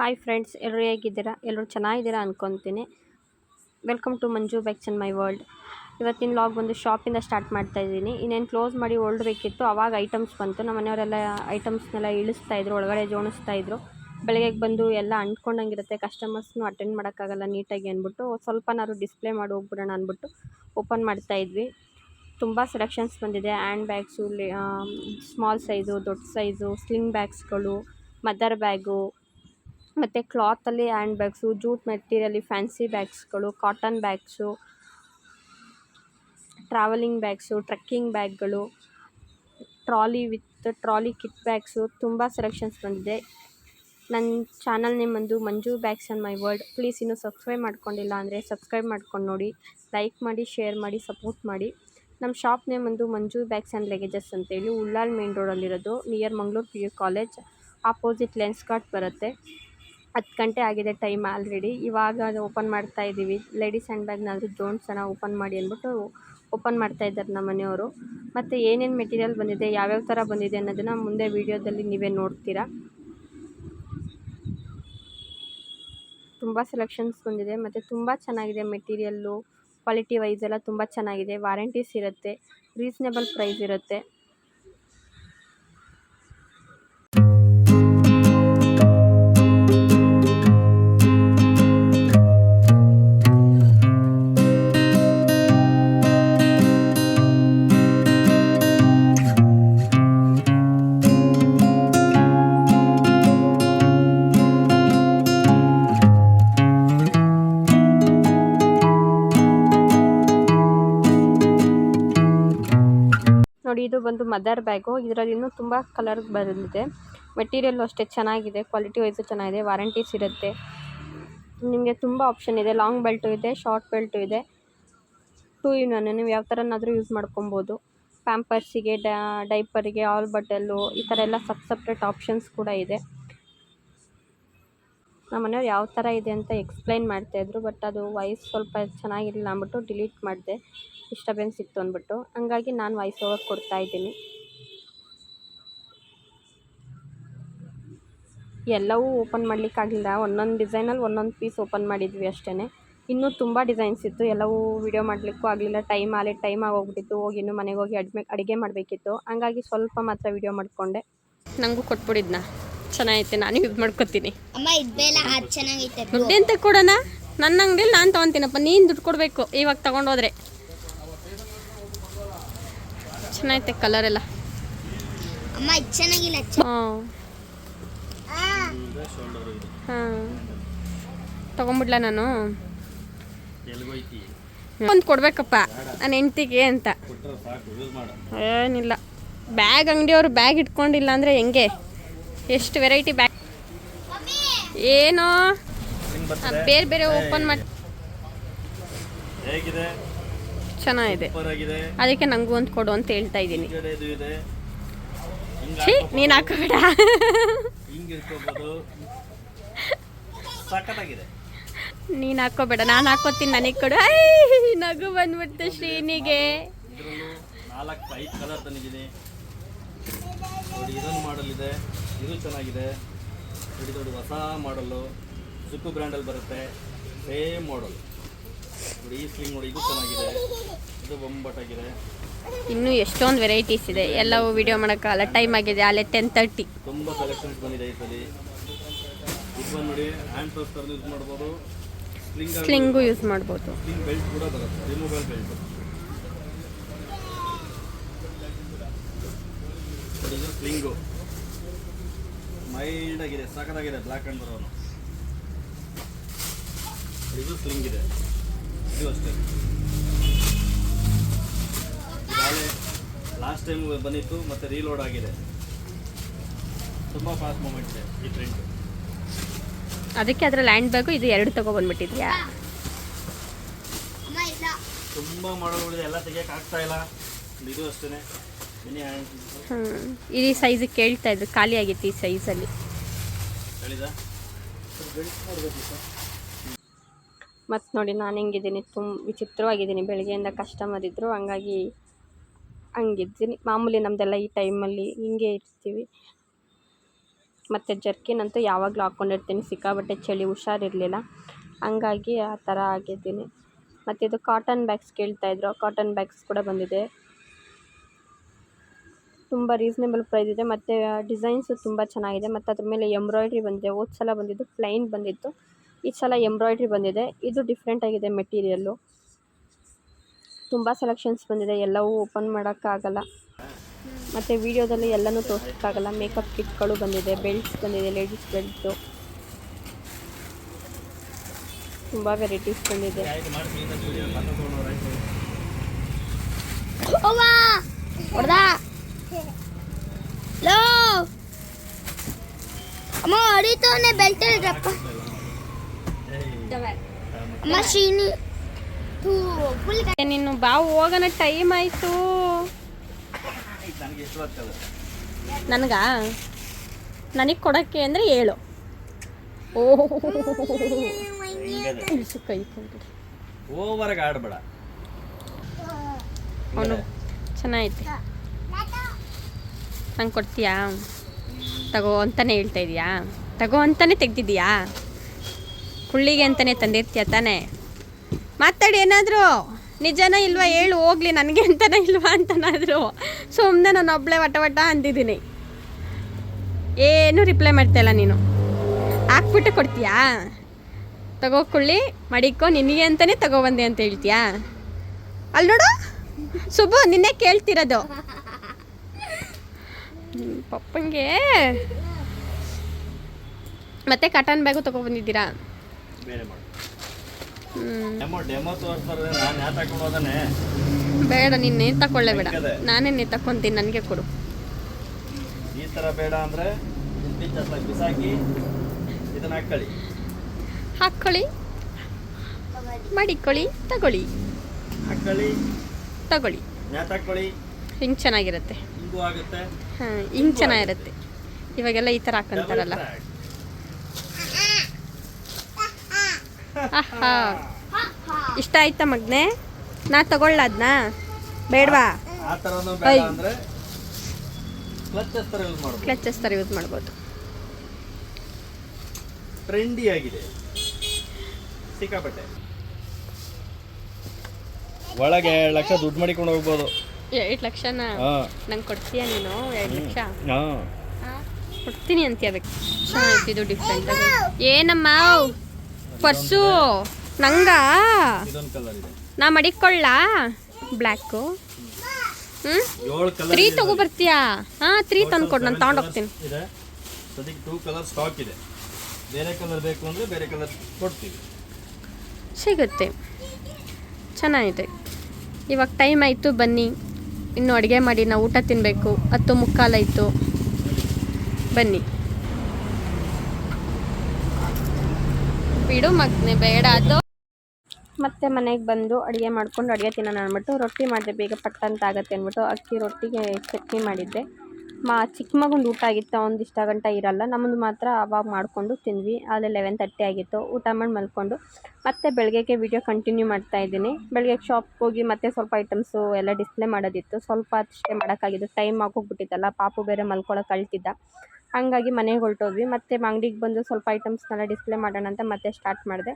Hi friends ಎಲ್ಲರೂ ಹೇಗಿದ್ದೀರಾ? ಎಲ್ಲರೂ ಚೆನ್ನಾಗಿದ್ದೀರಾ ಅಂದ್ಕೊತೀನಿ welcome to Manju bags in my world ಇವತ್ತಿನ ಲಾಗ್ ಬಂದು ಶಾಪಿಂದ ಸ್ಟಾರ್ಟ್ ಮಾಡ್ತಾ ಇದ್ದೀನಿ. ಇನ್ನೇನು ಕ್ಲೋಸ್ ಮಾಡಿ ಹೊರಡ್ಬೇಕಿತ್ತು ಆವಾಗ ಐಟಮ್ಸ್ ಬಂತು. ನಮ್ಮ ಮನೆಯವರೆಲ್ಲ ಐಟಮ್ಸ್ನೆಲ್ಲ ಇಳಿಸ್ತಾ ಇದ್ರು, ಒಳಗಡೆ ಜೋಣಿಸ್ತಾ ಇದ್ರು. ಬೆಳಗ್ಗೆ ಬಂದು ಎಲ್ಲ ಅಂಟ್ಕೊಂಡಂಗಿರುತ್ತೆ. ಕಸ್ಟಮರ್ಸ್ನು ಅಟೆಂಡ್ ಮಾಡೋಕ್ಕಾಗಲ್ಲ ನೀಟಾಗಿ ಅಂದ್ಬಿಟ್ಟು, ಸ್ವಲ್ಪನಾದ್ರು ಡಿಸ್ಪ್ಲೇ ಮಾಡಿ ಹೋಗ್ಬಿಡೋಣ ಅಂದ್ಬಿಟ್ಟು ಓಪನ್ ಮಾಡ್ತಾ ಇದ್ವಿ. ತುಂಬ ಸೆಲೆಕ್ಷನ್ಸ್ ಬಂದಿದೆ. ಹ್ಯಾಂಡ್ ಬ್ಯಾಗ್ಸು ಸ್ಮಾಲ್ ಸೈಜು ದೊಡ್ಡ ಸೈಜು ಸ್ಲಿಂಗ್ ಬ್ಯಾಗ್ಸ್ಗಳು ಮದರ್ ಬ್ಯಾಗು ಮತ್ತು ಕ್ಲಾತಲ್ಲಿ ಹ್ಯಾಂಡ್ ಬ್ಯಾಗ್ಸು, ಜೂಟ್ ಮೆಟೀರಿಯಲಿ, fancy ಬ್ಯಾಗ್ಸ್ಗಳು, cotton bags, travelling bags, trekking ಬ್ಯಾಗ್ಗಳು, trolley with trolley kit bags, ತುಂಬ ಸೆಲೆಕ್ಷನ್ಸ್ ಬಂದಿದೆ. ನನ್ನ ಚಾನಲ್ ನೇಮ್ ಬಂದು Manju bags and my world please ಇನ್ನೂ ಸಬ್ಸ್ಕ್ರೈಬ್ ಮಾಡ್ಕೊಂಡಿಲ್ಲ ಅಂದರೆ ಸಬ್ಸ್ಕ್ರೈಬ್ ಮಾಡ್ಕೊಂಡು ನೋಡಿ. ಲೈಕ್ ಮಾಡಿ, ಶೇರ್ ಮಾಡಿ, ಸಪೋರ್ಟ್ ಮಾಡಿ. ನಮ್ಮ ಶಾಪ್ ನೇಮ್ ಬಂದು ಮಂಜು ಬ್ಯಾಗ್ಸ್ ಆ್ಯಂಡ್ ಲೆಗೇಜಸ್ ಅಂತೇಳಿ Ullal main ರೋಡಲ್ಲಿರೋದು near Mangaluru P U college. Opposite Lenskart ಬರುತ್ತೆ. ಹತ್ತು ಗಂಟೆ ಆಗಿದೆ ಟೈಮ್ ಆಲ್ರೆಡಿ ಇವಾಗ ಅದು ಓಪನ್ ಮಾಡ್ತಾ ಇದ್ದೀವಿ. ಲೇಡೀಸ್ ಹ್ಯಾಂಡ್ ಬ್ಯಾಗ್ನಾದರೂ ಜೋಡಿಸೋಣ ಓಪನ್ ಮಾಡಿ ಅಂದ್ಬಿಟ್ಟು ಓಪನ್ ಮಾಡ್ತಾ ಇದ್ದಾರೆ ನಮ್ಮ ಮನೆಯವರು. ಮತ್ತು ಏನೇನು ಮೆಟೀರಿಯಲ್ ಬಂದಿದೆ, ಯಾವ್ಯಾವ ಥರ ಬಂದಿದೆ ಅನ್ನೋದನ್ನು ಮುಂದೆ ವೀಡಿಯೋದಲ್ಲಿ ನೀವೇ ನೋಡ್ತೀರಾ. ತುಂಬ ಸೆಲೆಕ್ಷನ್ಸ್ ಬಂದಿದೆ ಮತ್ತು ತುಂಬ ಚೆನ್ನಾಗಿದೆ ಮೆಟೀರಿಯಲ್ಲು ಕ್ವಾಲಿಟಿ ವೈಸ್ ಎಲ್ಲ ತುಂಬ ಚೆನ್ನಾಗಿದೆ. ವಾರಂಟೀಸ್ ಇರುತ್ತೆ. ರೀಸ್ನೇಬಲ್ ಪ್ರೈಸ್ ಇರುತ್ತೆ. ಬಂದು ಮದರ್ ಬ್ಯಾಗು. ಇದರಲ್ಲಿ ಇನ್ನೂ ತುಂಬ ಕಲರ್ ಬಂದಿದೆ. ಮೆಟೀರಿಯಲ್ಲು ಅಷ್ಟೇ ಚೆನ್ನಾಗಿದೆ. ಕ್ವಾಲಿಟಿ ವೈಸು ಚೆನ್ನಾಗಿದೆ. ವಾರಂಟೀಸ್ ಇರುತ್ತೆ. ನಿಮಗೆ ತುಂಬ ಆಪ್ಷನ್ ಇದೆ. ಲಾಂಗ್ ಬೆಲ್ಟು ಇದೆ ಶಾರ್ಟ್ ಬೆಲ್ಟು ಇದೆ. ಟೂ ಇನ್ ಒನ್ ನೀವು ಯಾವ ಥರನಾದರೂ ಯೂಸ್ ಮಾಡ್ಕೊಬೋದು. ಪ್ಯಾಂಪರ್ಸಿಗೆ ಡೈಪರಿಗೆ ಆಲ್ ಬಟಲ್ಲು ಈ ಥರ ಎಲ್ಲ ಸಪ್ ಸಪ್ರೇಟ್ ಆಪ್ಷನ್ಸ್ ಕೂಡ ಇದೆ. ನಮ್ಮ ಮನೆಯವ್ರು ಯಾವ ಥರ ಇದೆ ಅಂತ ಎಕ್ಸ್ಪ್ಲೈನ್ ಮಾಡ್ತಾಯಿದ್ರು ಬಟ್ ಅದು ವಾಯ್ಸ್ ಸ್ವಲ್ಪ ಚೆನ್ನಾಗಿರಲಿಲ್ಲ ಅಂದ್ಬಿಟ್ಟು ಡಿಲೀಟ್ ಮಾಡಿದೆ. ಡಿಸ್ಟರ್ಬೆನ್ಸ್ ಇತ್ತು ಅಂದ್ಬಿಟ್ಟು. ಹಂಗಾಗಿ ನಾನು ವಾಯ್ಸ್ ಓವರ್ ಕೊಡ್ತಾ ಇದ್ದೀನಿ. ಎಲ್ಲವೂ ಓಪನ್ ಮಾಡಲಿಕ್ಕಾಗಲಿಲ್ಲ ಒಂದೊಂದು ಡಿಸೈನಲ್ಲಿ ಒಂದೊಂದು ಪೀಸ್ ಓಪನ್ ಮಾಡಿದ್ವಿ ಅಷ್ಟೇ ಇನ್ನೂ ತುಂಬ ಡಿಸೈನ್ಸ್ ಇತ್ತು. ಎಲ್ಲವೂ ವಿಡಿಯೋ ಮಾಡಲಿಕ್ಕೂ ಆಗಲಿಲ್ಲ. ಟೈಮ್ ಆಲೇ ಟೈಮ್ ಆಗೋಗ್ಬಿಟ್ಟಿತ್ತು. ಹೋಗಿ ಇನ್ನೂ ಮನೆಗೆ ಹೋಗಿ ಅಡ್ಮೆ ಅಡುಗೆ ಮಾಡಬೇಕಿತ್ತು. ಹಂಗಾಗಿ ಸ್ವಲ್ಪ ಮಾತ್ರ ವಿಡಿಯೋ ಮಾಡಿಕೊಂಡೆ. ನನಗೂ ಕೊಟ್ಬಿಡಿದ್ನ. ಚೆನ್ನಾಗೈತೆ. ನಾನು ಯೂಸ್ ಮಾಡ್ಕೊತೀನಿ. ಅಮ್ಮ ಇದ್ಬೇಲ ಅದು ಚೆನ್ನಾಗೈತೆ. ದುಡ್ಡು ಎಂತ ಕೊಡೋಣ? ನನ್ನ ಅಂಗಡಿಯಲ್ಲಿ ನಾನು ತೊಗೊತೀನಪ್ಪ. ನೀನು ದುಡ್ಡು ಕೊಡಬೇಕು. ಇವಾಗ ತಗೊಂಡೋದ್ರೆ ಚೆನ್ನಾಗೈತೆ ಕಲರ್ ಎಲ್ಲ. ಅಮ್ಮ ಚೆನ್ನಾಗಿಲ್ಲ ಹಾಂ. ಹಾಂ. ತಗೊಂಬಿಡ್ಲ ನಾನು? ಒಂದು ಕೊಡ್ಬೇಕಪ್ಪ ನನ್ನ ಹೆಂಡ್ತಿಗೆ ಅಂತ. ಏನಿಲ್ಲ. ಬ್ಯಾಗ್ ಅಂಗಡಿಯವರು ಬ್ಯಾಗ್ ಇಟ್ಕೊಂಡಿಲ್ಲ ಅಂದರೆ ಹೆಂಗೆ? ಎಷ್ಟು ವೆರೈಟಿ ಬ್ಯಾಗ್ ಏನೋ? ಬೇರೆ ಬೇರೆ ಓಪನ್ ಮಾಡಿ ಹೇಗಿದೆ? ಚೆನ್ನಾಗಿದೆ. ಅದಕ್ಕೆ ನಂಗೂ ಒಂದು ಕೊಡು ಅಂತ ಹೇಳ್ತಾ ಇದ್ದೀನಿ. ಛೀ ನೀನು ಹಾಕೋಬೇಡ ನೀನು ಹಾಕೋಬೇಡ ನಾನು ಹಾಕೋತೀನಿ ನನಗೆ ಕೊಡು. ಐ ನಗು ಬಂದ್ಬಿಡ್ತು ಶ್ರೀನಿಗೆ. ಹೊಸ ನಾಲ್ಕು ಐದು ಕಲರ್ ತಂದಿದ್ದೀನಿ. ನೋಡಿ ಇದೊಂದು ಮಾಡಲ್ ಇದೆ. ಇದು ಚೆನ್ನಾಗಿದೆ. ನೋಡಿ ನೋಡಿ ಹೊಸ ಮಾಡಲ್ಲು ಸುಕ್ಕು ಬ್ರ್ಯಾಂಡಲ್ಲಿ ಬರುತ್ತೆ. ಸೇಮ್ ಮಾಡಲ್ ನೋಡಿ ಈ ಸ್ಲಿಂಗ್ ನೋಡಿ ಇದು ಚೆನ್ನಾಗಿದೆ. ಇದು ಬೊಂಬಟ್ಟಾಗಿದೆ ಇನ್ನೂ ಎಷ್ಟೊಂದು ವೆರೈಟೀಸ್ ಇದೆ. ಎಲ್ಲವೂ ವಿಡಿಯೋ ಮಾಡೋಕ್ಕಾಗಲ್ಲ. ಟೈಮ್ ಆಗಿದೆ ಅಲ್ಲೇ ಟೆನ್ ತರ್ಟಿ ತುಂಬ ಕಲೆಕ್ಷನ್ಸ್ ಬಂದಿದೆ ಈ ಸಲ. ಇದು ಬಂದು ನೋಡಿ ಹ್ಯಾಂಡ್ ಪರ್ಸ್ ಥರ ಯೂಸ್ ಮಾಡ್ಬೋದು ಸ್ಲಿಂಗ್ ಸ್ಲಿಂಗು ಯೂಸ್ ಮಾಡ್ಬೋದು. ಸ್ಲಿಂಗ್ ಬೆಲ್ಟ್ ಕೂಡ ಬರುತ್ತೆ ರಿಮೂವಲ್ ಬೆಲ್ಟ್ ಇದು ಸ್ಲಿಂಗು ಮೈಲ್ಡ್ ಆಗಿದೆ ಸಖತ್ತಾಗಿದೆ ಬ್ಲ್ಯಾಕ್ ಅಂಡ್ ಬರೋನು ಇದು ಸ್ಲಿಂಗ್ ಇದೆ. ಇದು ಅಷ್ಟೇ. ಲಾಸ್ಟ್ ಟೈಮ್ ಬಂದಿತ್ತು ಮತ್ತೆ ರೀಲೋಡ್ ಆಗಿದೆ. ತುಂಬಾ ಫಾಸ್ಟ್ ಮೂಮೆಂಟ್ ಇದೆ ಈ ಪ್ರಿಂಟ್ ಅದಕ್ಕೆ ಅದರ ಲ್ಯಾಂಡ್ ಬ್ಯಾಗು ಇದು ಎರಡು ತಗೊಬಂದ್ಬಿಟ್ಟಿದ್ಯಾ ಅಮ್ಮ ಇಲ್ಲ. ತುಂಬ ಮಾಡೋಗಳಿದೆ ಎಲ್ಲ ತೆಗಿಯಕ್ಕೆ ಆಗ್ತಾ ಇಲ್ಲ. ಇದು ಅಷ್ಟೇ ಮಿನಿ ಹ್ಯಾಂಡ್ ಹ್ಞೂ ಈ ಸೈಜಿಗೆ ಕೇಳ್ತಾ ಇದ್ರು ಖಾಲಿ ಆಗಿತ್ತು ಈ ಸೈಜಲ್ಲಿ ಹೇಳಿದ? ಬೆಲ್ಟ್ ಮಾಡಬೇಕಿತ್ತು ಮತ್ತು ನೋಡಿ ನಾನು ಹೆಂಗಿದ್ದೀನಿ ತುಂಬ ವಿಚಿತ್ರವಾಗಿದ್ದೀನಿ. ಬೆಳಗ್ಗೆಯಿಂದ ಕಸ್ಟಮರ್ ಇದ್ದರು ಹಂಗಾಗಿ ಹಂಗಿದ್ದೀನಿ. ಮಾಮೂಲಿ ನಮ್ಮದೆಲ್ಲ ಈ ಟೈಮಲ್ಲಿ ಹಿಂಗೆ ಇರ್ತೀವಿ. ಮತ್ತು ಜರ್ಕಿನ್ ಅಂತೂ ಯಾವಾಗಲೂ ಹಾಕ್ಕೊಂಡಿರ್ತೀನಿ ಸಿಕ್ಕಾಬಟ್ಟೆ ಚಳಿ, ಹುಷಾರಿರಲಿಲ್ಲ. ಹಂಗಾಗಿ ಆ ಥರ ಆಗಿದ್ದೀನಿ. ಮತ್ತು ಇದು ಕಾಟನ್ ಬ್ಯಾಗ್ಸ್ ಕೇಳ್ತಾಯಿದ್ರು ಕಾಟನ್ ಬ್ಯಾಗ್ಸ್ ಕೂಡ ಬಂದಿದೆ. ತುಂಬ ರೀಸನೇಬಲ್ ಪ್ರೈಸ್ ಇದೆ. ಮತ್ತು ಡಿಸೈನ್ಸು ತುಂಬ ಚೆನ್ನಾಗಿದೆ. ಮತ್ತು ಅದ್ರ ಮೇಲೆ ಎಂಬ್ರಾಯ್ಡ್ರಿ ಬಂದಿದೆ. ಹೋದ ಸಲ ಬಂದಿದ್ದು ಪ್ಲೈನ್ ಬಂದಿತ್ತು. ಈ ಸಲ ಎಂಬ್ರಾಯ್ಡ್ರಿ ಬಂದಿದೆ. ಇದು ಡಿಫ್ರೆಂಟ್ ಆಗಿದೆ ಮೆಟೀರಿಯಲ್ಲು ತುಂಬ ಸೆಲೆಕ್ಷನ್ಸ್ ಬಂದಿದೆ. ಎಲ್ಲವೂ ಓಪನ್ ಮಾಡೋಕ್ಕಾಗಲ್ಲ. ಮತ್ತು ವಿಡಿಯೋದಲ್ಲಿ ಎಲ್ಲನೂ ತೋರಿಸೋಕ್ಕಾಗಲ್ಲ. ಮೇಕಪ್ ಕಿಟ್ಗಳು ಬಂದಿದೆ. ಬೆಲ್ಟ್ಸ್ ಬಂದಿದೆ. ಲೇಡೀಸ್ ಬೆಲ್ಟು ತುಂಬ ವೆರೈಟೀಸ್ ಬಂದಿದೆ. ಅಮ್ಮ ಅಡಿತಾನೆ ಬೆಲ್ಟ್ ಇಡ್ರಪ್ಪ ಫುಲ್ ನೀನು ಬಾವು ಹೋಗೋಣ ಟೈಮ್ ಆಯ್ತು. ನನಗೆ? ನನಗ ಕೊಡಕ್ಕೆ ಅಂದ್ರೆ ಏಳು. ಓ ಇಳಿಸು ಕೈ ಕೊಂಡು ಓವರಾಗಿ ಆಡಬೇಡ. ಅವನು ಚೆನ್ನಾಗೈತೆ. ನಂಗೆ ಕೊಡ್ತೀಯಾ? ತಗೋ ಅಂತಾನೆ ಹೇಳ್ತಾ ಇದೀಯಾ? ತಗೋ ಅಂತಾನೆ ತೆಗ್ದಿದ್ಯಾ ಕುಳ್ಳಿಗೆ ಅಂತಾನೆ ತಂದಿರ್ತೀಯ ತಾನೆ? ಮಾತಾಡಿ ಏನಾದರೂ. ನಿಜನ ಇಲ್ವಾ ಹೇಳು, ಹೋಗ್ಲಿ, ನನಗೆ ಅಂತಾನೆ ಇಲ್ವಾ ಅಂತನಾದರೂ. ಸುಮ್ಮನೆ ನಾನು ಒಬ್ಳೆ ವಟ ವಟ ಅಂದಿದ್ದೀನಿ. ಏನು ರಿಪ್ಲೈ ಮಾಡ್ತಾಯಿಲ್ಲ ನೀನು. ಹಾಕ್ಬಿಟ್ಟು ಕೊಡ್ತೀಯಾ? ತಗೋ ಕುಳ್ಳಿ, ಮಡಿಕೋ, ನಿನಗೆ ಅಂತಾನೆ ತಗೊಬಂದೆ ಅಂತ ಹೇಳ್ತೀಯಾ? ಅಲ್ಲಿ ನೋಡು. ಸುಬ್ಬು, ನಿನ್ನೆ ಕೇಳ್ತಿರೋದು. ಪಪ್ಪಂಗೆ. ಮತ್ತೆ ಕಾಟನ್ ಬ್ಯಾಗು ತಗೊಬಂದಿದ್ದೀರಾ ಬೇರೆ ಮಾಡು. ಹ್ಮ್. ಡೆಮೋ ಡೆಮೋ ತೋರಿಸ್ತಾರೆ ನಾನು ಯಾಕೆ ತಗೊಂಡು ಹೋದಾನೆ? ಬೇಡ ನಿನ್ನೆ ನೇತ್ ತಕೊಳ್ಳೇ ಬೇಡ? ನಾನೇ ನೇತ್ ತಕೊಂತೀನಿ ನನಗೆ ಕೊಡು. ಈ ಥರ ಬೇಡ ಅಂದರೆ ಚಸ್ಲ ಬಿಸಾಕಿ ಇದನ್ನ ಹಾಕೊಳ್ಳಿ ಹಾಕ್ಕೊಳ್ಳಿ. ಮಾಡಿಕೊಳ್ಳಿ ತಗೊಳ್ಳಿ. ಹಾಕೊಳ್ಳಿ ತಗೊಳ್ಳಿ. ಹಾಕೊಳ್ಳಿ ಹಿಂಗೆ ಚೆನ್ನಾಗಿರುತ್ತೆ. ಹಿಂಗೂ ಆಗುತ್ತೆ. ಹಾಂ ಹಿಂಗೆ ಚೆನ್ನಾಗಿರುತ್ತೆ. ಇವಾಗೆಲ್ಲ ಈ ಥರ ಹಾಕೊಂತಾರಲ್ಲ. ಇಷ್ಟ ಆಯ್ತಾ ಮಗ್ನೆ? ನಾ ತಗೊಳ್ಳ ಅದನ್ನ ಬೇಡವಾ? ಕ್ಲಚಸ್ ಥರ ಯೂಸ್ ಮಾಡ್ಬೋದು. ಟ್ರೆಂಡಿ ಆಗಿದೆ. ಸಿಕ್ಕಾಪಟ್ಟೆ. ಒಳಗೆ ಎರಡು ಲಕ್ಷ ದುಡ್ಡು ಮಾಡಿಕೊಂಡು ಹೋಗ್ಬೋದು. ಎರಡು ಲಕ್ಷನ? ನಂಗೆ ಕೊಡ್ತೀಯ ನೀನು? ಎರಡು ಲಕ್ಷ? ಕೊಡ್ತೀನಿ ಅಂತ ಅದಕ್ಕೆ. ಚೆನ್ನಾಗಿತ್ತು ಡಿಫ್ರೆಂಟ್ ಏನಮ್ಮ? ಪರ್ಸು ನಂಗ? ನಾ ಮಡಿಕೊಳ್ಳ? ಬ್ಲ್ಯಾಕು ಹ್ಞೂ ತಗೋ ತ್ರೀ ತಗೋಬರ್ತೀಯಾ ಹಾಂ ತ್ರೀ ತಂದ್ಕೊಡು ನಾನು ತಗೊಂಡೋಗ್ತೀನಿ. ಇದೆ. ಸದ್ಯಕ್ಕೆ ಟೂ ಕಲರ್ ಸ್ಟಾಕ್ ಇದೆ. ಬೇರೆ ಕಲರ್ ಬೇಕು ಅಂದರೆ ಬೇರೆ ಕಲರ್ ಕೊಡ್ತೀವಿ. ಸಿಗುತ್ತೆ. ಚೆನ್ನಾಗಿದೆ. ಇವಾಗ ಟೈಮ್ ಆಯಿತು ಬನ್ನಿ. ಇನ್ನು ಅಡುಗೆ ಮಾಡಿ ನಾವು ಊಟ ತಿನ್ನಬೇಕು ಹತ್ತು ಮುಕ್ಕಾಲಾಯಿತು ಬನ್ನಿ. ಬಿಡು ಮಗ್ನೆ ಬೇಡ. ಅದು ಮತ್ತೆ ಮನೆಗೆ ಬಂದು ಅಡುಗೆ ಮಾಡ್ಕೊಂಡು ಅಡುಗೆ ತಿನ್ನೋಣ ಅಂದ್ಬಿಟ್ಟು ರೊಟ್ಟಿ ಮಾಡಿದೆ. ಬೇಗ ಪಟ್ಟಂತ ಆಗುತ್ತೆ ಅಂದ್ಬಿಟ್ಟು ಅಕ್ಕಿ ರೊಟ್ಟಿಗೆ ಚಟ್ನಿ ಮಾಡಿದ್ದೆ. ಮಾ, ಚಿಕ್ಕ ಮಗಂದು ಊಟ ಆಗಿತ್ತು ಒಂದು ಇಷ್ಟ ಗಂಟ ಇರಲ್ಲ. ನಮ್ಮದು ಮಾತ್ರ ಅವಾಗ ಮಾಡಿಕೊಂಡು ತಿಂದ್ವಿ. ಅಲ್ಲಿ ಲೆವೆನ್ ತರ್ಟಿ ಆಗಿತ್ತು. ಊಟ ಮಾಡಿ ಮಲ್ಕೊಂಡು. ಮತ್ತೆ ಬೆಳಗ್ಗೆಗೆ ವೀಡಿಯೋ ಕಂಟಿನ್ಯೂ ಮಾಡ್ತಾ ಇದ್ದೀನಿ. ಬೆಳಗ್ಗೆ ಶಾಪ್ಗೆ ಹೋಗಿ ಮತ್ತೆ ಸ್ವಲ್ಪ ಐಟಮ್ಸು ಎಲ್ಲ ಡಿಸ್ಪ್ಲೇ ಮಾಡೋದಿತ್ತು. ಸ್ವಲ್ಪ ಅಷ್ಟೇ ಮಾಡೋಕ್ಕಾಗಿದ್ದು. ಟೈಮ್ ಆಗೋಗ್ಬಿಟ್ಟಿತ್ತಲ್ಲ. ಪಾಪು ಬೇರೆ ಮಲ್ಕೊಳ್ಳೋಕೆ ಕಳ್ತಿದ್ದ ಹಾಗಾಗಿ ಮನೆಗೆ ಹೊರಟೋದ್ವಿ. ಮತ್ತೆ ಅಂಗಡಿಗೆ ಬಂದು ಸ್ವಲ್ಪ ಐಟಮ್ಸ್ನೆಲ್ಲ ಡಿಸ್ಪ್ಲೇ ಮಾಡೋಣ ಅಂತ ಮತ್ತೆ ಸ್ಟಾರ್ಟ್ ಮಾಡಿದೆ.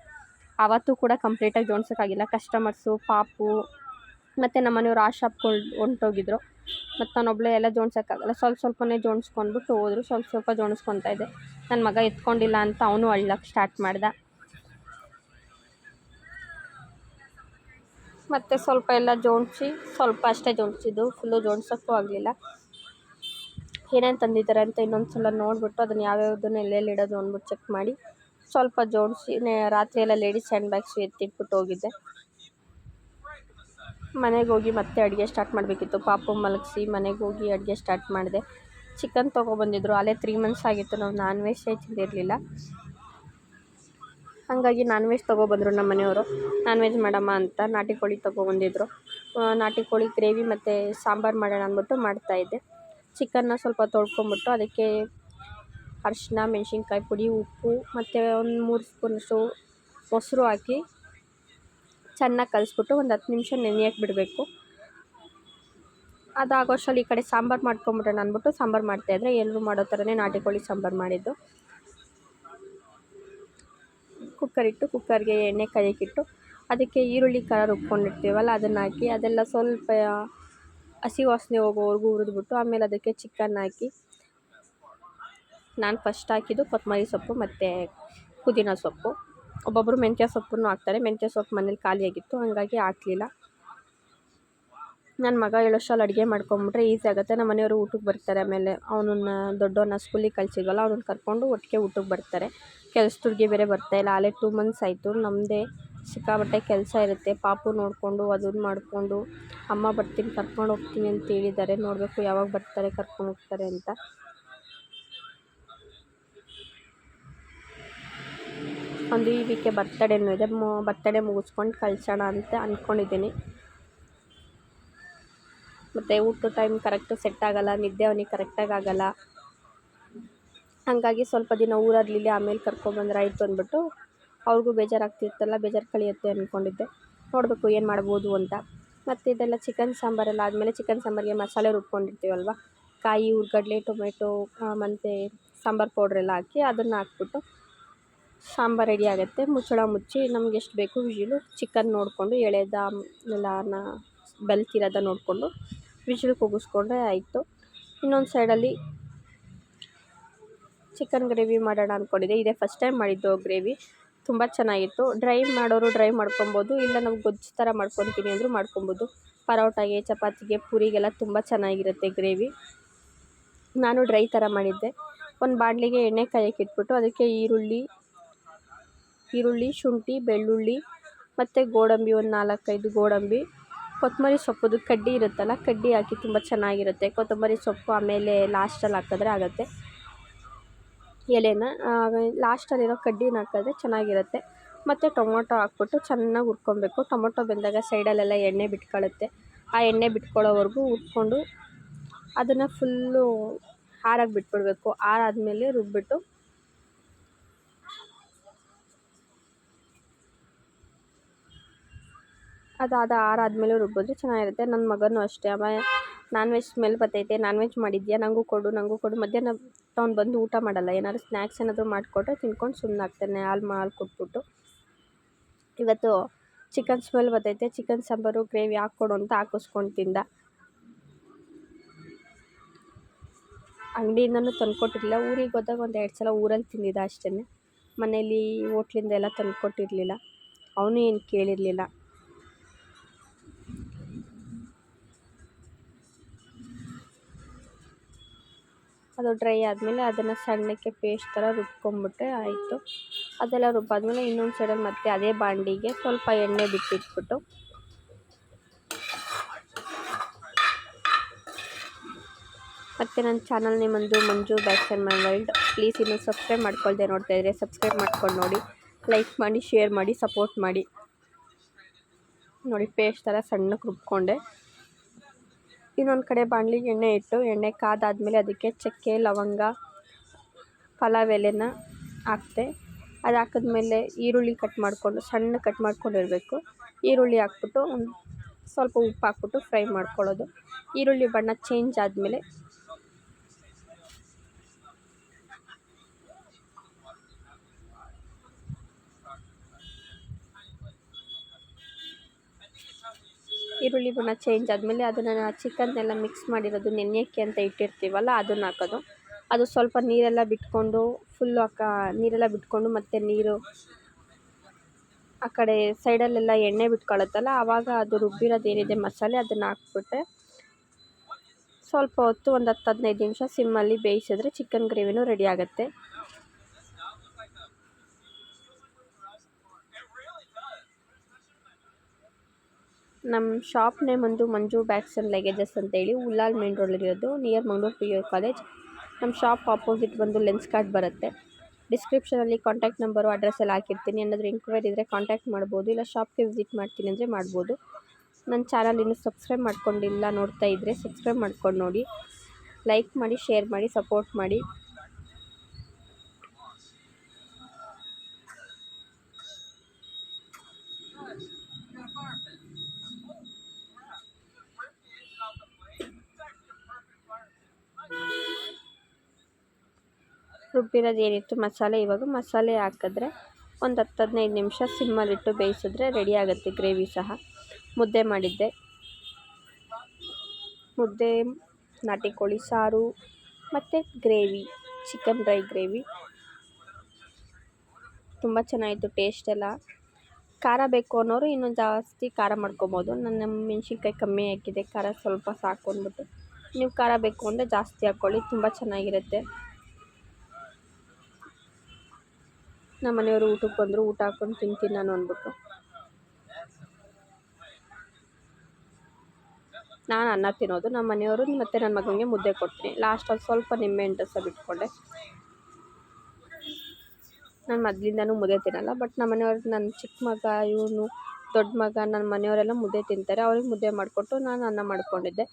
ಅವತ್ತು ಕೂಡ ಕಂಪ್ಲೀಟಾಗಿ ಜೋಡ್ಸೋಕ್ಕಾಗಿಲ್ಲ. ಕಸ್ಟಮರ್ಸು ಪಾಪು ಮತ್ತು ನಮ್ಮ ಮನೆಯವ್ರು ಆ ಶಾಪ್ಗೆ ಹೊಂಟೋಗಿದ್ರು. ಮತ್ತು ನಾನೊಬ್ಬಳೇ ಎಲ್ಲ ಜೋಡ್ಸೋಕ್ಕಾಗಲ್ಲ ಸ್ವಲ್ಪ ಸ್ವಲ್ಪನೇ ಜೋಡಿಸ್ಕೊಂಡ್ಬಿಟ್ಟು ಹೋದ್ರು. ಸ್ವಲ್ಪ ಸ್ವಲ್ಪ ಜೋಡಿಸ್ಕೊತಾ ಇದ್ದೆ. ನನ್ನ ಮಗ ಎತ್ಕೊಂಡಿಲ್ಲ ಅಂತ ಅವನು ಅಳ್ಳಕ್ಕೆ ಸ್ಟಾರ್ಟ್ ಮಾಡ್ದ. ಮತ್ತು ಸ್ವಲ್ಪ ಎಲ್ಲ ಜೋಡಿಸಿ ಸ್ವಲ್ಪ ಅಷ್ಟೇ ಜೋಡಿಸಿದ್ದು ಫುಲ್ಲು ಜೋಡಿಸೋಕ್ಕೂ ಆಗಲಿಲ್ಲ. ಏನೇನು ತಂದಿದ್ದಾರೆ ಅಂತ ಇನ್ನೊಂದು ಸಲ ನೋಡಿಬಿಟ್ಟು ಅದನ್ನು ಯಾವ್ಯಾವ್ದನ್ನು ಎಲ್ಲೆಲ್ಲಿ ಇಡೋದು ಅಂದ್ಬಿಟ್ಟು ಚೆಕ್ ಮಾಡಿ. ಸ್ವಲ್ಪ ಜೋಡಿಸಿ ರಾತ್ರಿ ಎಲ್ಲ ಲೇಡೀಸ್ ಹ್ಯಾಂಡ್ ಬ್ಯಾಗ್ಸು ಎತ್ತಿಟ್ಬಿಟ್ಟು ಹೋಗಿದ್ದೆ. ಮನೆಗೆ ಹೋಗಿ ಮತ್ತೆ ಅಡುಗೆ ಸ್ಟಾರ್ಟ್ ಮಾಡಬೇಕಿತ್ತು. ಪಾಪು ಮಲಗಿಸಿ ಮನೆಗೆ ಹೋಗಿ ಅಡುಗೆ ಸ್ಟಾರ್ಟ್ ಮಾಡಿದೆ. ಚಿಕನ್ ತೊಗೊಬಂದಿದ್ರು. ಅಲ್ಲೇ ತ್ರೀ ಮಂತ್ಸ್ ಆಗಿತ್ತು. ನಾವು ನಾನ್ ವೆಜ್ಜೇ ತಿಂದಿರಲಿಲ್ಲ. ಹಾಗಾಗಿ ನಾನ್ ವೆಜ್ ತೊಗೊಬಂದರು ನಮ್ಮ ಮನೆಯವರು. ನಾನ್ ವೆಜ್ ಮಾಡಮ್ಮ ಅಂತ ನಾಟಿ ಕೋಳಿ ತೊಗೊಬಂದಿದ್ರು. ನಾಟಿ ಕೋಳಿ ಗ್ರೇವಿ ಮತ್ತು ಸಾಂಬಾರು ಮಾಡೋಣ ಅಂದ್ಬಿಟ್ಟು ಮಾಡ್ತಾಯಿದ್ದೆ ಚಿಕನ್ನ ಸ್ವಲ್ಪ ತೊಳ್ಕೊಂಬಿಟ್ಟು ಅದಕ್ಕೆ ಅರಿಶಿನ ಮೆಣಸಿನ್ಕಾಯಿ ಪುಡಿ, ಉಪ್ಪು ಮತ್ತು ಒಂದು ಮೂರು ಸ್ಪೂನಷ್ಟು ಮೊಸರು ಹಾಕಿ ಚೆನ್ನಾಗಿ ಕಲಿಸ್ಬಿಟ್ಟು ಒಂದು ಹತ್ತು ನಿಮಿಷ ನೆನೆಯಕ್ಕೆ ಬಿಡಬೇಕು. ಅದಾಗೋಷ್ಟರಲ್ಲಿ ಈ ಕಡೆ ಸಾಂಬಾರು ಮಾಡ್ಕೊಂಬಿಡೋಣ ಅಂದ್ಬಿಟ್ಟು ಸಾಂಬಾರು ಮಾಡ್ತಾಯಿದ್ರೆ ಎಲ್ಲರೂ ಮಾಡೋ ಥರನೇ ನಾಟಿ ಕೋಳಿ ಸಾಂಬಾರು ಮಾಡಿದ್ದು. ಕುಕ್ಕರ್ ಇಟ್ಟು ಕುಕ್ಕರ್ಗೆ ಎಣ್ಣೆ ಕಾಯಕ್ಕಿಟ್ಟು ಅದಕ್ಕೆ ಈರುಳ್ಳಿ ಖಾರ ರುಬ್ಕೊಂಡಿರ್ತೀವಲ್ಲ ಅದನ್ನು ಹಾಕಿ ಅದೆಲ್ಲ ಸ್ವಲ್ಪ ಹಸಿ ವಾಸನೆ ಹೋಗೋವರೆಗೂ ಹುರಿದ್ಬಿಟ್ಟು ಆಮೇಲೆ ಅದಕ್ಕೆ ಚಿಕನ್ ಹಾಕಿ ನಾನು ಫಸ್ಟ್ ಹಾಕಿದ್ದು ಕೊತ್ತಂಬರಿ ಸೊಪ್ಪು ಮತ್ತು ಪುದೀನ ಸೊಪ್ಪು. ಒಬ್ಬೊಬ್ಬರು ಮೆಂತ್ಯ ಸೊಪ್ಪನ್ನು ಹಾಕ್ತಾರೆ. ಮೆಂತ್ಯ ಸೊಪ್ಪು ಮನೇಲಿ ಖಾಲಿಯಾಗಿತ್ತು ಹಂಗಾಗಿ ಹಾಕ್ಲಿಲ್ಲ. ನನ್ನ ಮಗ ಹೇಳೋಷ್ಟ್ರಲ್ಲಿ ಅಡುಗೆ ಮಾಡ್ಕೊಂಬಿಟ್ರೆ ಈಸಿ ಆಗುತ್ತೆ. ನಮ್ಮ ಮನೆಯವರು ಊಟಕ್ಕೆ ಬರ್ತಾರೆ. ಆಮೇಲೆ ಅವನನ್ನ ದೊಡ್ಡವನ್ನ ಸ್ಕೂಲಿಗೆ ಕಳಿಸಿದ್ವಲ್ಲ, ಅವನನ್ನ ಕರ್ಕೊಂಡು ಒಟ್ಟಿಗೆ ಊಟಕ್ಕೆ ಬರ್ತಾರೆ. ಕೆಲಸದುಡ್ಗೆ ಬೇರೆ ಬರ್ತಾಯಿಲ್ಲ ಆಲೇ ಟೂ ಮಂತ್ಸ್ ಆಯಿತು. ನಮ್ಮದೇ ಸಿಕ್ಕಾಬಟ್ಟೆ ಕೆಲಸ ಇರುತ್ತೆ. ಪಾಪು ನೋಡಿಕೊಂಡು, ಅದನ್ನ ಮಾಡಿಕೊಂಡು, ಅಮ್ಮ ಬರ್ತೀನಿ, ಕರ್ಕೊಂಡು ಹೋಗ್ತೀನಿ ಅಂತ ಹೇಳಿದ್ದಾರೆ. ನೋಡಬೇಕು ಯಾವಾಗ ಬರ್ತಾರೆ, ಕರ್ಕೊಂಡು ಹೋಗ್ತಾರೆ ಅಂತ. ಒಂದು ಈ ವೀಕೆ ಬರ್ತಡೇನೂ ಇದೆ. ಮು ಬರ್ತಡೇ ಮುಗಿಸ್ಕೊಂಡು ಕಳ್ಸೋಣ ಅಂತ ಅಂದ್ಕೊಂಡಿದ್ದೀನಿ ಮತ್ತು ಊಟದ ಟೈಮ್ ಕರೆಕ್ಟು ಸೆಟ್ ಆಗೋಲ್ಲ, ನಿದ್ದೆ ಅವನಿಗೆ ಕರೆಕ್ಟಾಗಿ ಆಗೋಲ್ಲ. ಹಾಗಾಗಿ ಸ್ವಲ್ಪ ದಿನ ಊರಲ್ಲಿಲಿ ಆಮೇಲೆ ಕರ್ಕೊಂಬಂದ್ರೆ ಆಯಿತು ಅಂದ್ಬಿಟ್ಟು ಅವ್ರಿಗೂ ಬೇಜಾರಾಗ್ತಿತ್ತಲ್ಲ, ಬೇಜಾರು ಕಳಿಯುತ್ತೆ ಅಂದ್ಕೊಂಡಿದ್ದೆ ನೋಡಬೇಕು ಏನು ಮಾಡ್ಬೋದು ಅಂತ. ಮತ್ತು ಇದೆಲ್ಲ ಚಿಕನ್ ಸಾಂಬಾರೆಲ್ಲ ಆದಮೇಲೆ ಚಿಕನ್ ಸಾಂಬಾರಿಗೆ ಮಸಾಲೆ ರುಬ್ಕೊಂಡಿರ್ತೀವಲ್ವ? ಕಾಯಿ ಉರ್ಗಡ್ಲೆ ಟೊಮೆಟೊ ಮತ್ತು ಸಾಂಬಾರು ಪೌಡ್ರೆಲ್ಲ ಹಾಕಿ ಅದನ್ನು ಹಾಕ್ಬಿಟ್ಟು ಸಾಂಬಾರು ರೆಡಿ ಆಗುತ್ತೆ, ಮುಚ್ಚಳ ಮುಚ್ಚಿ ನಮ್ಗೆ ಎಷ್ಟು ಬೇಕು ವಿಶಿಲು ಚಿಕನ್ ನೋಡಿಕೊಂಡು, ಎಳೆದ ಎಲ್ಲನ ಬೆಲ್ತಿರೋದ ನೋಡಿಕೊಂಡು ವಿಶಿಲ್ ಕೂಗಿಸ್ಕೊಂಡ್ರೆ ಆಯಿತು. ಇನ್ನೊಂದು ಸೈಡಲ್ಲಿ ಚಿಕನ್ ಗ್ರೇವಿ ಮಾಡೋಣ ಅಂದ್ಕೊಂಡಿದ್ದೆ ಇದೇ ಫಸ್ಟ್ ಟೈಮ್ ಮಾಡಿದ್ದು ಗ್ರೇವಿ. ತುಂಬ ಚೆನ್ನಾಗಿತ್ತು. ಡ್ರೈ ಮಾಡೋರು ಡ್ರೈ ಮಾಡ್ಕೊಬೋದು, ಇಲ್ಲ ನಾವು ಗೊಜ್ಜು ಥರ ಮಾಡ್ಕೊತೀನಿ ಅಂದರೂ ಮಾಡ್ಕೊಬೋದು. ಪರೋಟಾಗೆ, ಚಪಾತಿಗೆ, ಪೂರಿಗೆಲ್ಲ ತುಂಬ ಚೆನ್ನಾಗಿರುತ್ತೆ ಗ್ರೇವಿ. ನಾನು ಡ್ರೈ ಥರ ಮಾಡಿದ್ದೆ. ಒಂದು ಬಾಣಲಿಗೆ ಎಣ್ಣೆ ಕಾಯಕ್ಕೆ ಇಟ್ಬಿಟ್ಟು, ಅದಕ್ಕೆ ಈರುಳ್ಳಿ ಈರುಳ್ಳಿ, ಶುಂಠಿ, ಬೆಳ್ಳುಳ್ಳಿ ಮತ್ತು ಗೋಡಂಬಿ ಒಂದು ನಾಲ್ಕೈದು ಗೋಡಂಬಿ. ಕೊತ್ತಂಬರಿ ಸೊಪ್ಪುದು ಕಡ್ಡಿ ಇರುತ್ತಲ್ಲ, ಕಡ್ಡಿ ಹಾಕಿ ತುಂಬ ಚೆನ್ನಾಗಿರುತ್ತೆ. ಕೊತ್ತಂಬರಿ ಸೊಪ್ಪು ಆಮೇಲೆ ಲಾಸ್ಟಲ್ಲಿ ಹಾಕಿದ್ರೆ ಆಗುತ್ತೆ. ಎಲೆನ ಲಾಸ್ಟಲ್ಲಿರೋ ಕಡ್ಡಿನ ಹಾಕಿದ್ರೆ ಚೆನ್ನಾಗಿರುತ್ತೆ. ಮತ್ತು ಟೊಮೊಟೊ ಹಾಕ್ಬಿಟ್ಟು ಚೆನ್ನಾಗಿ ಹುರ್ಕೊಬೇಕು. ಟೊಮೊಟೊ ಬೆಂದಾಗ ಸೈಡಲ್ಲೆಲ್ಲ ಎಣ್ಣೆ ಬಿಟ್ಕೊಳ್ಳುತ್ತೆ ಆ ಎಣ್ಣೆ ಬಿಟ್ಕೊಳ್ಳೋವರೆಗೂ ಹುರ್ಕೊಂಡು ಅದನ್ನು ಫುಲ್ಲು ಹಾರಾಗಿ ಬಿಟ್ಬಿಡಬೇಕು. ಹಾರಾದ್ಮೇಲೆ ರುಬ್ಬಿಟ್ಟು ಅದಾದ ಆರಾದಮೇಲೆ ರುಬ್ಬಿದ್ರೆ ಚೆನ್ನಾಗಿರುತ್ತೆ. ನನ್ನ ಮಗನೂ ಅಷ್ಟೇ. ಅಮ್ಮ ನಾನ್ ವೆಜ್ ಸ್ಮೆಲ್ ಬರ್ತೈತೆ. ನಾನ್ ವೆಜ್ ಮಾಡಿದ್ಯಾ? ನನಗೂ ಕೊಡು ನನಗೂ ಕೊಡು. ಮಧ್ಯಾಹ್ನ ಅವ್ನು ಬಂದು ಊಟ ಮಾಡಲ್ಲ. ಏನಾದ್ರು ಸ್ನ್ಯಾಕ್ಸ್ ಏನಾದರೂ ಮಾಡಿಕೊಟ್ರೆ ತಿನ್ಕೊಂಡು ಸುಮ್ಮನಾಗ್ತಾನೆ ಹಾಲು ಮಾಲ್ ಕೊಟ್ಬಿಟ್ಟು. ಇವತ್ತು ಚಿಕನ್ ಸ್ಮೆಲ್ ಬರ್ತೈತೆ. ಚಿಕನ್ ಸಾಂಬಾರು ಗ್ರೇವಿ ಹಾಕ್ಕೊಡು ಅಂತ ಹಾಕಿಸ್ಕೊಂಡು ತಿಂದ. ಅಂಗಡಿಯಿಂದನೂ ತಂದುಕೊಟ್ಟಿರಲಿಲ್ಲ. ಊರಿಗೆ ಹೋದಾಗ ಒಂದು ಎರಡು ಸಲ ಊರಲ್ಲಿ ತಿಂದಿದ್ದ ಅಷ್ಟೇ ಮನೇಲಿ ಹೋಟ್ಲಿಂದ ಎಲ್ಲ ತಂದ್ಕೊಟ್ಟಿರಲಿಲ್ಲ. ಅವನು ಏನು ಕೇಳಿರಲಿಲ್ಲ. ಅದು ಡ್ರೈ ಆದಮೇಲೆ ಅದನ್ನು ಸಣ್ಣಕ್ಕೆ ಪೇಸ್ಟ್ ಥರ ರುಬ್ಕೊಂಬಿಟ್ರೆ ಆಯಿತು. ಅದೆಲ್ಲ ರುಬ್ಬಾದ್ಮೇಲೆ ಇನ್ನೊಂದು ಸೈಡಲ್ಲಿ ಮತ್ತೆ ಅದೇ ಬಾಂಡಿಗೆ ಸ್ವಲ್ಪ ಎಣ್ಣೆ ಬಿಟ್ಟಿಟ್ಬಿಟ್ಟು. ಮತ್ತು ನನ್ನ channel ನೇಮಂದು Manju bags and my world please ಇನ್ನೂ ಸಬ್ಸ್ಕ್ರೈಬ್ ಮಾಡ್ಕೊಳ್ದೆ ನೋಡ್ತಾ ಇದ್ದರೆ ಸಬ್ಸ್ಕ್ರೈಬ್ ಮಾಡ್ಕೊಂಡು ನೋಡಿ. ಲೈಕ್ ಮಾಡಿ ಶೇರ್ ಮಾಡಿ ಸಪೋರ್ಟ್ ಮಾಡಿ. ನೋಡಿ ಪೇಸ್ಟ್ ಥರ ಸಣ್ಣಕ್ಕೆ ರುಬ್ಕೊಂಡೆ. ಇನ್ನೊಂದು ಕಡೆ ಬಾಣಲಿ ಎಣ್ಣೆ ಇಟ್ಟು, ಎಣ್ಣೆ ಕಾದಾದಮೇಲೆ ಅದಕ್ಕೆ ಚಕ್ಕೆ, ಲವಂಗ ಪಲಾವ್ ಎಲೆನ ಹಾಕ್ದೆ ಅದು ಹಾಕಿದ್ಮೇಲೆ ಈರುಳ್ಳಿ ಕಟ್ ಮಾಡಿಕೊಂಡು, ಸಣ್ಣ ಕಟ್ ಮಾಡ್ಕೊಂಡಿರಬೇಕು. ಈರುಳ್ಳಿ ಹಾಕ್ಬಿಟ್ಟು ಸ್ವಲ್ಪ ಉಪ್ಪು ಹಾಕ್ಬಿಟ್ಟು ಫ್ರೈ ಮಾಡ್ಕೊಳ್ಳೋದು. ಈರುಳ್ಳಿ ಬಣ್ಣ ಚೇಂಜ್ ಆದಮೇಲೆ ಈರುಳ್ಳಿ ಬಣ್ಣ ಚೇಂಜ್ ಆದಮೇಲೆ ಅದನ್ನು ಚಿಕನ್ನೆಲ್ಲ ಮಿಕ್ಸ್ ಮಾಡಿರೋದು ನೆನೆಯೋಕ್ಕೆ ಅಂತ ಇಟ್ಟಿರ್ತೀವಲ್ಲ ಅದನ್ನು ಹಾಕೋದು. ಅದು ಸ್ವಲ್ಪ ನೀರೆಲ್ಲ ಬಿಟ್ಕೊಂಡು ಫುಲ್ಲು ಅಕ್ಕ ನೀರೆಲ್ಲ ಬಿಟ್ಕೊಂಡು ಮತ್ತು ನೀರು ಆ ಕಡೆ ಸೈಡಲ್ಲೆಲ್ಲ ಎಣ್ಣೆ ಬಿಟ್ಕೊಳ್ಳುತ್ತಲ್ಲ ಆವಾಗ ಅದು ರುಬ್ಬಿರೋದು ಏನಿದೆ ಮಸಾಲೆ ಅದನ್ನು ಹಾಕ್ಬಿಟ್ಟೆ ಸ್ವಲ್ಪ ಹೊತ್ತು ಒಂದು ಹತ್ತು ಹದಿನೈದು ನಿಮಿಷ ಸಿಮ್ಮಲ್ಲಿ ಬೇಯಿಸಿದ್ರೆ ಚಿಕನ್ ಗ್ರೇವಿನೂ ರೆಡಿ ಆಗುತ್ತೆ. ನಮ್ಮ ಶಾಪ್ ನೇಮ್ ಒಂದು ಮಂಜು ಬ್ಯಾಗ್ಸ್ ಆ್ಯಂಡ್ ಲಗೇಜಸ್ ಅಂತೇಳಿ Ullal main ರೋಡಲ್ಲಿರೋದು near Mangaluru P U college ನಮ್ಮ ಶಾಪ್ ಆಪೋಸಿಟ್ ಬಂದು ಲೆನ್ಸ್ ಕಾರ್ಡ್ ಬರುತ್ತೆ. ಡಿಸ್ಕ್ರಿಪ್ಷನಲ್ಲಿ ಕಾಂಟ್ಯಾಕ್ಟ್ ನಂಬರು ಅಡ್ರೆಸ್ ಎಲ್ಲ ಹಾಕಿರ್ತೀನಿ. ಏನಾದರೂ ಎಂಕ್ವೈರಿ ಇದ್ದರೆ ಕಾಂಟ್ಯಾಕ್ಟ್ ಮಾಡ್ಬೋದು. ಇಲ್ಲ ಶಾಪ್ಗೆ ವಿಸಿಟ್ ಮಾಡ್ತೀನಿ ಅಂದರೆ ಮಾಡ್ಬೋದು. ನನ್ನ ಚಾನಲ್ ಇನ್ನೂ ಸಬ್ಸ್ಕ್ರೈಬ್ ಮಾಡ್ಕೊಂಡಿಲ್ಲ ನೋಡ್ತಾ ಇದ್ದರೆ ಸಬ್ಸ್ಕ್ರೈಬ್ ಮಾಡ್ಕೊಂಡು ನೋಡಿ. ಲೈಕ್ ಮಾಡಿ ಶೇರ್ ಮಾಡಿ ಸಪೋರ್ಟ್ ಮಾಡಿ. ರುಬ್ಬಿರೋದು ಏನಿತ್ತು, ಮಸಾಲೆ. ಇವಾಗ ಮಸಾಲೆ ಹಾಕಿದ್ರೆ ಒಂದು ಹತ್ತು ಹದಿನೈದು ನಿಮಿಷ ಸಿಮ್ಮಲ್ಲಿಟ್ಟು ಬೇಯಿಸಿದ್ರೆ ರೆಡಿ ಆಗುತ್ತೆ ಗ್ರೇವಿ ಸಹ. ಮುದ್ದೆ ಮಾಡಿದ್ದೆ. ಮುದ್ದೆ, ನಾಟಿ ಕೋಳಿ, ಸಾರು, ಮತ್ತು ಗ್ರೇವಿ ಚಿಕನ್ ಡ್ರೈ ಗ್ರೇವಿ ತುಂಬ ಚೆನ್ನಾಗಿತ್ತು ಟೇಸ್ಟ್ ಎಲ್ಲ. ಖಾರ ಬೇಕು ಅನ್ನೋರು ಇನ್ನೂ ಜಾಸ್ತಿ ಖಾರ ಮಾಡ್ಕೊಬೋದು. ನನ್ನ ಮೆಣಸಿನ್ಕಾಯಿ ಕಮ್ಮಿ ಹಾಕಿದೆ ಖಾರ ಸ್ವಲ್ಪ ಸಾಕು ನೀವು ಖಾರ ಬೇಕು ಅಂದರೆ ಜಾಸ್ತಿ ಹಾಕ್ಕೊಳ್ಳಿ ತುಂಬ ಚೆನ್ನಾಗಿರುತ್ತೆ. ನಮ್ಮ ಮನೆಯವರು ಊಟಕ್ಕೆ ಬಂದರು, ಊಟ ಹಾಕ್ಕೊಂಡು ತಿಂತೀನಿ ನಾನು ಅಂದ್ಬಿಟ್ಟು. ನಾನು ಅನ್ನ ತಿನ್ನೋದು, ನಮ್ಮ ಮನೆಯವರು ಮತ್ತು ನನ್ನ ಮಗನಿಗೆ ಮುದ್ದೆ ಕೊಡ್ತೀನಿ. ಲಾಸ್ಟಲ್ಲಿ ಸ್ವಲ್ಪ ನಿಂಬೆಹಣ್ಣು ಸಹ ಬಿಟ್ಕೊಂಡೆ ನಾನು ಮೊದಲಿಂದನೂ ಮುದ್ದೆ ತಿನ್ನಲ್ಲ ಬಟ್ ನಮ್ಮ ಮನೆಯವ್ರು, ನನ್ನ ಚಿಕ್ಕ ಮಗ, ಇವನು ದೊಡ್ಡ ಮಗ, ನನ್ನ ಮನೆಯವರೆಲ್ಲ ಮುದ್ದೆ ತಿಂತಾರೆ. ಅವ್ರಿಗೆ ಮುದ್ದೆ ಮಾಡಿಕೊಟ್ಟು ನಾನು ಅನ್ನ ಮಾಡ್ಕೊಂಡಿದ್ದೆ.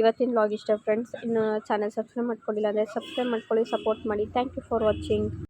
ಇವತ್ತಿನ ವ್ಲಾಗ್ ಇಷ್ಟ ಫ್ರೆಂಡ್ಸ್ ಇನ್ನು ಚಾನಲ್ ಸಬ್ಸ್ಕ್ರೈಬ್ ಮಾಡ್ಕೊಂಡಿಲ್ಲ ಅಂದರೆ ಸಬ್ಸ್ಕ್ರೈಬ್ ಮಾಡ್ಕೊಳ್ಳಿ ಸಪೋರ್ಟ್ ಮಾಡಿ. Thank you for watching